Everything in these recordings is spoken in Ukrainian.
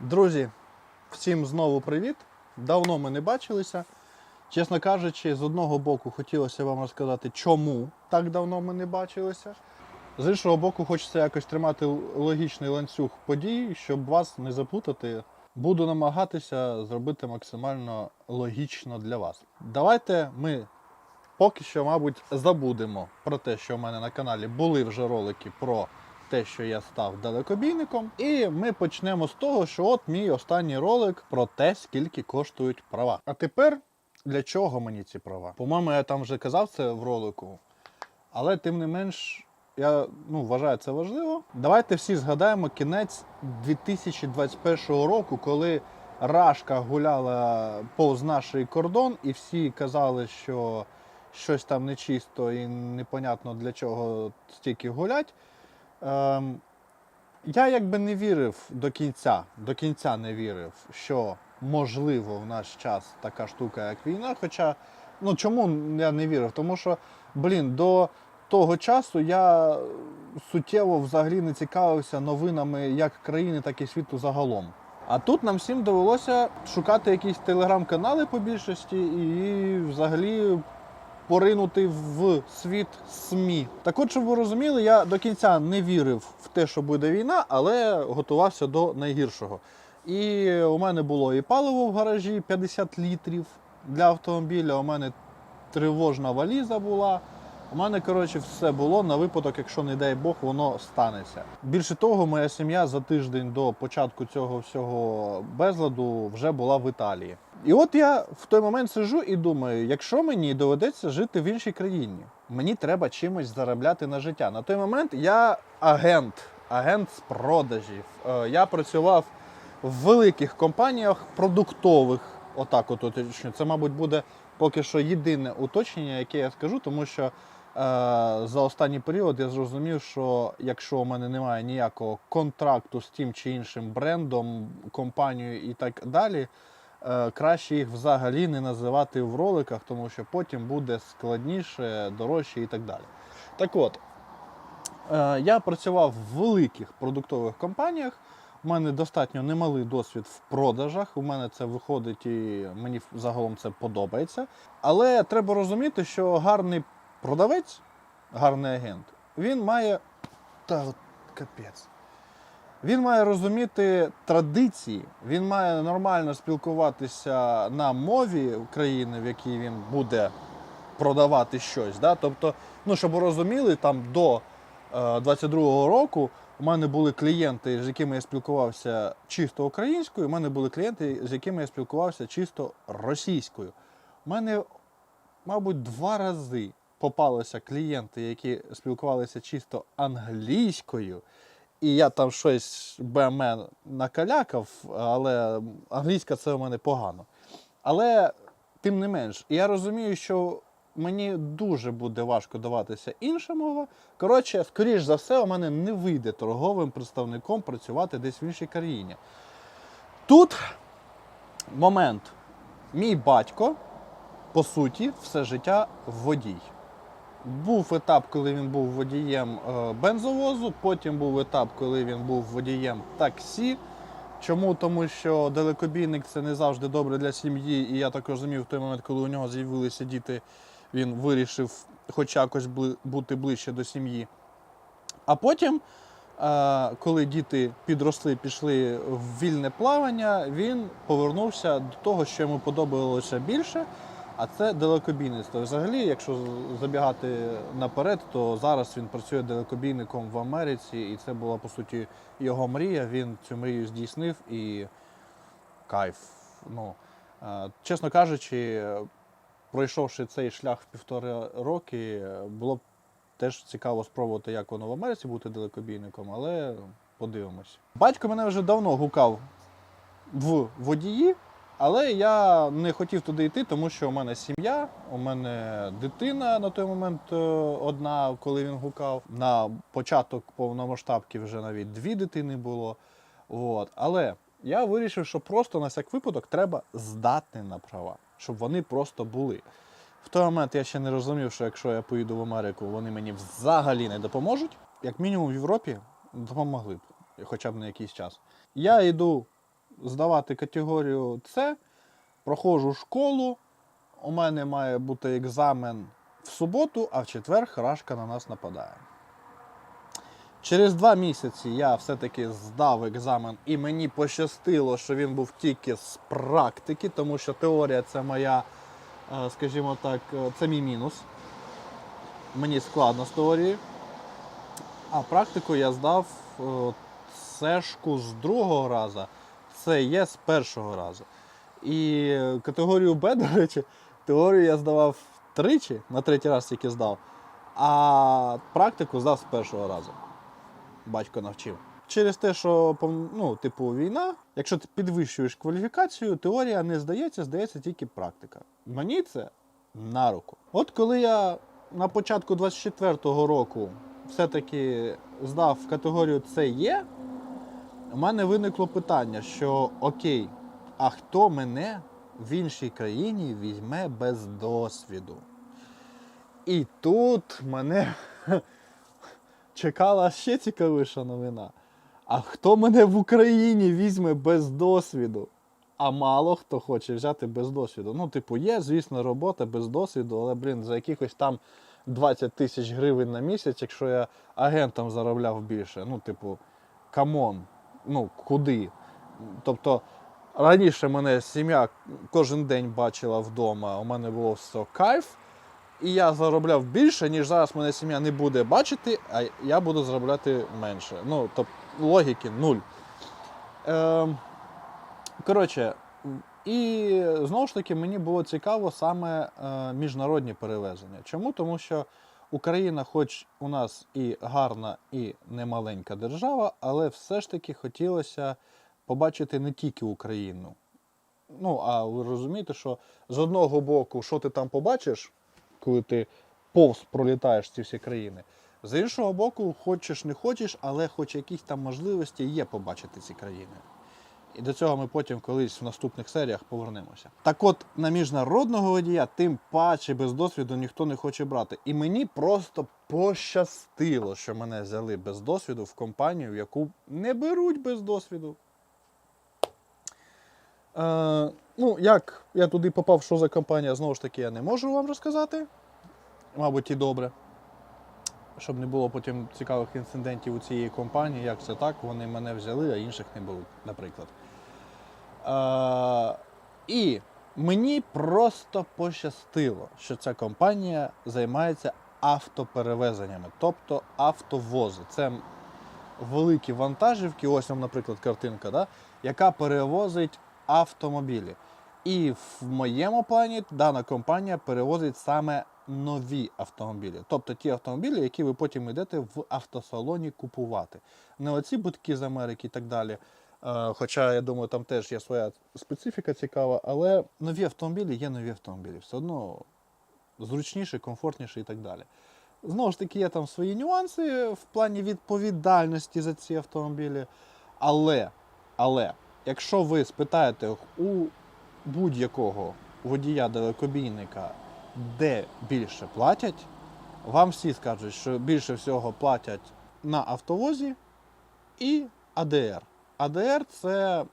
Друзі, всім знову привіт. Давно ми не бачилися. Чесно кажучи, з одного боку хотілося вам розказати, чому так давно ми не бачилися. З іншого боку, хочеться якось тримати логічний ланцюг подій, щоб вас не заплутати. Буду намагатися зробити максимально логічно для вас. Давайте ми поки що, мабуть, забудемо про те, що в мене на каналі були вже ролики про те, що я став далекобійником. І ми почнемо з того, що от мій останній ролик про те, скільки коштують права. А тепер для чого мені ці права? По-моєму, я там вже казав це в ролику, але тим не менш. Я ну, вважаю це важливо. Давайте всі згадаємо кінець 2021 року, коли Рашка гуляла повз наш кордон, і всі казали, що щось там нечисто і непонятно для чого стільки гулять. Ем, я якби не вірив до кінця, до кінця не вірив, що можливо в наш час така штука, як війна. Хоча, ну чому я не вірив? Тому що, блін, до того часу я суттєво взагалі не цікавився новинами як країни, так і світу загалом. А тут нам всім довелося шукати якісь телеграм-канали по більшості і взагалі поринути в світ СМІ. Так от, щоб ви розуміли, я до кінця не вірив в те, що буде війна, але готувався до найгіршого. І у мене було і паливо в гаражі 50 літрів для автомобіля. У мене тривожна валіза була. У мене, коротше, все було на випадок, якщо, не дай Бог, воно станеться. Більше того, моя сім'я за тиждень до початку цього всього безладу вже була в Італії. І от я в той момент сижу і думаю, якщо мені доведеться жити в іншій країні, мені треба чимось заробляти на життя. На той момент я агент, агент з продажів. Е, Я працював в великих компаніях продуктових. Отак, от уточню. Це, мабуть, буде поки що єдине уточнення, яке я скажу, тому що е, за останній період я зрозумів, що якщо у мене немає ніякого контракту з тим чи іншим брендом, компанією і так далі, краще їх взагалі не називати в роликах, тому що потім буде складніше, дорожче і так далі. Так от, е, я працював в великих продуктових компаніях. У мене достатньо немалий досвід в продажах. У мене це виходить і мені загалом це подобається. Але треба розуміти, що гарний продавець, гарний агент, він має. Та от капець. Він має розуміти традиції, він має нормально спілкуватися на мові країни, в якій він буде продавати щось. Да? Тобто, ну, щоб ви розуміли, там до е, 22-го року у мене були клієнти, з якими я спілкувався чисто українською, у мене були клієнти, з якими я спілкувався чисто російською. У мене, мабуть, два рази попалися клієнти, які спілкувалися чисто англійською. І я там щось БМ накалякав, але англійська це у мене погано. Але тим не менш, я розумію, що мені дуже буде важко даватися інша мова. Коротше, скоріш за все, у мене не вийде торговим представником працювати десь в іншій країні. Тут момент. Мій батько, по суті, все життя водій. Був етап, коли він був водієм е, бензовозу, потім був етап, коли він був водієм таксі. Чому? Тому що далекобійник це не завжди добре для сім'ї, і я так розумів, в той момент, коли у нього з'явилися діти, він вирішив хоч якось бути ближче до сім'ї. А потім, е, коли діти підросли, пішли в вільне плавання, він повернувся до того, що йому подобалося більше. А це далекобійництво. Взагалі, якщо забігати наперед, то зараз він працює далекобійником в Америці, і це була по суті його мрія. Він цю мрію здійснив і кайф. Ну, е, чесно кажучи, пройшовши цей шлях в півтора роки, було б теж цікаво спробувати, як воно в Америці бути далекобійником, але подивимось. Батько мене вже давно гукав в водії. Але я не хотів туди йти, тому що у мене сім'я, у мене дитина на той момент е, одна, коли він гукав. На початок повномасштабки вже навіть дві дитини було. От. Але я вирішив, що просто на всяк випадок треба здати на права, щоб вони просто були. В той момент я ще не розумів, що якщо я поїду в Америку, вони мені взагалі не допоможуть. Як мінімум в Європі допомогли б, хоча б на якийсь час. Я йду здавати категорію С, проходжу школу. У мене має бути екзамен в суботу, а в четвер рашка на нас нападає. Через два місяці я все-таки здав екзамен, і мені пощастило, що він був тільки з практики, тому що теорія це моя, е, скажімо так, е, це мій мінус. Мені складно з теорії. А практику я здав е, сешку з другого разу, це є з першого разу. І е, категорію Б, до речі, теорію я здавав тричі, на третій раз тільки здав, а практику здав з першого разу. Батько навчив. Через те, що ну, типу, війна, якщо ти підвищуєш кваліфікацію, теорія не здається, здається тільки практика. Мені це на руку. От коли я на початку 24-го року все-таки здав категорію це є, у мене виникло питання, що окей, а хто мене в іншій країні візьме без досвіду? І тут мене чекала ще цікавіша новина. А хто мене в Україні візьме без досвіду? А мало хто хоче взяти без досвіду. Ну, типу, є, звісно, робота без досвіду, але, блін, за якихось там 20 тисяч гривень на місяць, якщо я агентом заробляв більше. Ну, типу, камон, ну куди? Тобто раніше мене сім'я кожен день бачила вдома, у мене було все кайф, і я заробляв більше, ніж зараз мене сім'я не буде бачити, а я буду заробляти менше. Ну, тобто логіки нуль. Е, коротше, і знову ж таки мені було цікаво саме е, міжнародні перевезення. Чому? Тому що Україна, хоч у нас і гарна, і немаленька держава, але все ж таки хотілося побачити не тільки Україну. Ну, а ви розумієте, що з одного боку, що ти там побачиш, коли ти повз пролітаєш ці всі країни. З іншого боку, хочеш не хочеш, але хоч якісь там можливості є побачити ці країни. І до цього ми потім колись в наступних серіях повернемося. Так от, на міжнародного водія, тим паче без досвіду ніхто не хоче брати. І мені просто пощастило, що мене взяли без досвіду в компанію, яку не беруть без досвіду. Е, ну, як я туди попав, що за компанія, знову ж таки, я не можу вам розказати. Мабуть, і добре. Щоб не було потім цікавих інцидентів у цієї компанії, як це так, вони мене взяли, а інших не беруть, наприклад. І мені просто пощастило, що ця компанія займається автоперевезеннями, тобто автовози. Це великі вантажівки, ось вам, наприклад, картинка, да, яка перевозить автомобілі. І в моєму плані дана компанія перевозить саме нові автомобілі. Тобто ті автомобілі, які ви потім йдете в автосалоні купувати. Не оці будки з Америки і так далі. Хоча, я думаю, там теж є своя специфіка цікава, але нові автомобілі є нові автомобілі. Все одно зручніше, комфортніше і так далі. Знову ж таки, є там свої нюанси в плані відповідальності за ці автомобілі. Але, але, якщо ви спитаєте у будь-якого водія далекобійника, де більше платять, вам всі скажуть, що більше всього платять на автовозі і АДР. АДР це,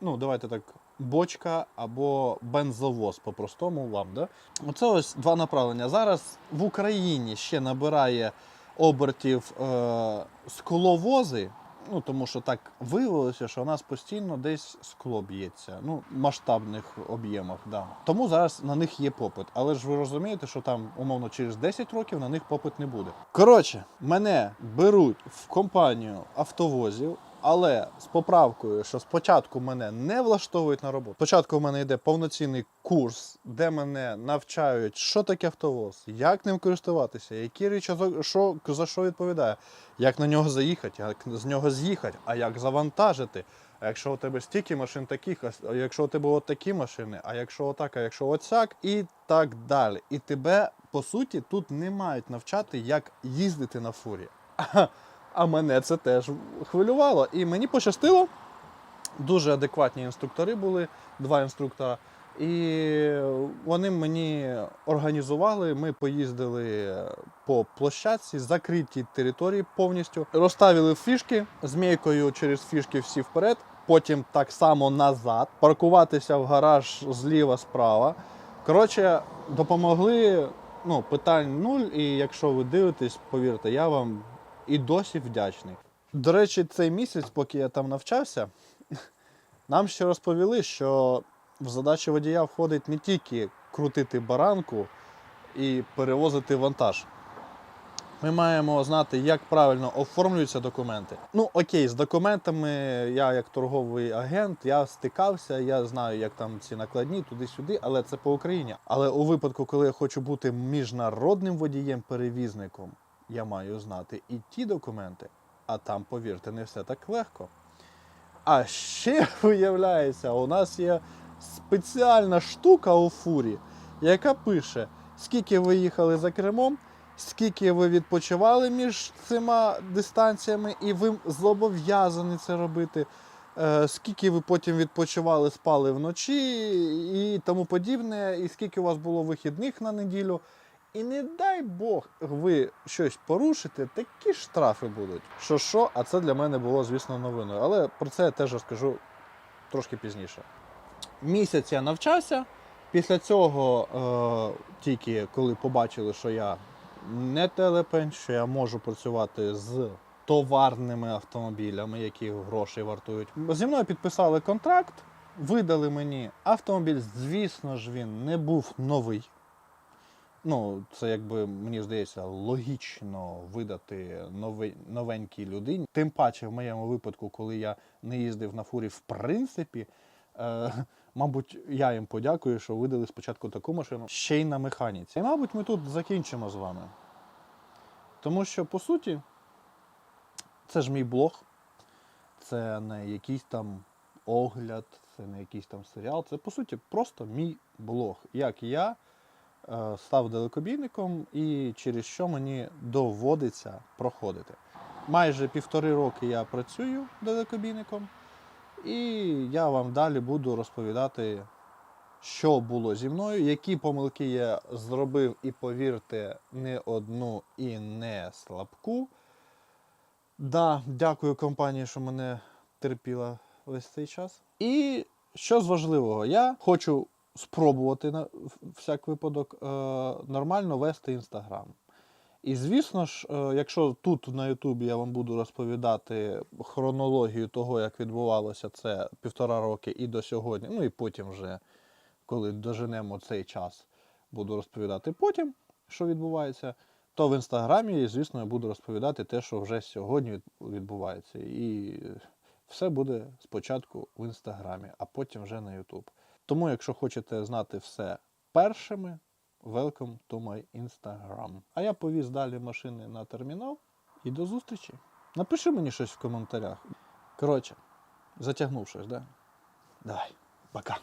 ну, давайте так, бочка або бензовоз по-простому вам. Да? Оце ось два направлення. Зараз в Україні ще набирає обертів е, скловози. Ну, тому що так виявилося, що у нас постійно десь скло б'ється. Ну, масштабних об'ємах, да. Тому зараз на них є попит. Але ж ви розумієте, що там, умовно, через 10 років на них попит не буде. Коротше, мене беруть в компанію автовозів, але з поправкою, що спочатку мене не влаштовують на роботу. Спочатку в мене йде повноцінний курс, де мене навчають, що таке автовоз, як ним користуватися, які речі що, за що відповідає, як на нього заїхати, як з нього з'їхати, а як завантажити. А якщо у тебе стільки машин таких, а якщо у тебе от такі машини, а якщо отак, а якщо оцяк, і так далі. І тебе, по суті, тут не мають навчати, як їздити на фурі. А мене це теж хвилювало. І мені пощастило. Дуже адекватні інструктори були, два інструктора. І вони мені організували. Ми поїздили по площадці, закритій території повністю. Розставили фішки змійкою через фішки всі вперед. потім так само назад, паркуватися в гараж зліва справа. Коротше, допомогли. Ну, питань нуль, і якщо ви дивитесь, повірте, я вам і досі вдячний. До речі, цей місяць, поки я там навчався, нам ще розповіли, що в задачі водія входить не тільки крутити баранку і перевозити вантаж. Ми маємо знати, як правильно оформлюються документи. Ну, окей, з документами я як торговий агент, я стикався, я знаю, як там ці накладні туди-сюди, але це по Україні. Але у випадку, коли я хочу бути міжнародним водієм-перевізником, я маю знати і ті документи. А там, повірте, не все так легко. А ще виявляється, у нас є спеціальна штука у фурі, яка пише, скільки ви їхали за кермом, скільки ви відпочивали між цими дистанціями, і ви зобов'язані це робити. е, Скільки ви потім відпочивали, спали вночі і тому подібне, і скільки у вас було вихідних на неділю. І не дай Бог, ви щось порушите, такі штрафи будуть. Що що, а це для мене було, звісно, новиною. Але про це я теж розкажу трошки пізніше. Місяць я навчався. Після цього, е, тільки коли побачили, що я не телепень, що я можу працювати з товарними автомобілями, які грошей вартують. Зі мною підписали контракт, видали мені автомобіль. Звісно ж, він не був новий. Ну, це якби мені здається логічно видати новий, новенькій людині. Тим паче, в моєму випадку, коли я не їздив на фурі, в принципі, е, мабуть, я їм подякую, що видали спочатку таку машину ще й на механіці. І, мабуть, ми тут закінчимо з вами. Тому що, по суті, це ж мій блог, це не якийсь там огляд, це не якийсь там серіал. Це, по суті, просто мій блог. Як я став далекобійником і через що мені доводиться проходити. Майже півтори роки я працюю далекобійником, і я вам далі буду розповідати, що було зі мною, які помилки я зробив, і повірте, не одну і не слабку. Да, дякую компанії, що мене терпіла весь цей час. І що з важливого, я хочу спробувати на всяк випадок е, нормально вести інстаграм. І звісно ж, е, якщо тут на Ютубі я вам буду розповідати хронологію того, як відбувалося це півтора роки і до сьогодні, ну і потім вже, коли доженемо цей час, буду розповідати потім, що відбувається, то в інстаграмі, звісно, я буду розповідати те, що вже сьогодні відбувається. І все буде спочатку в інстаграмі, а потім вже на Ютуб. Тому, якщо хочете знати все першими, welcome to my Instagram. А я повіз далі машини на термінал і до зустрічі. Напиши мені щось в коментарях. Коротше, затягнувшись, да? Давай, пока.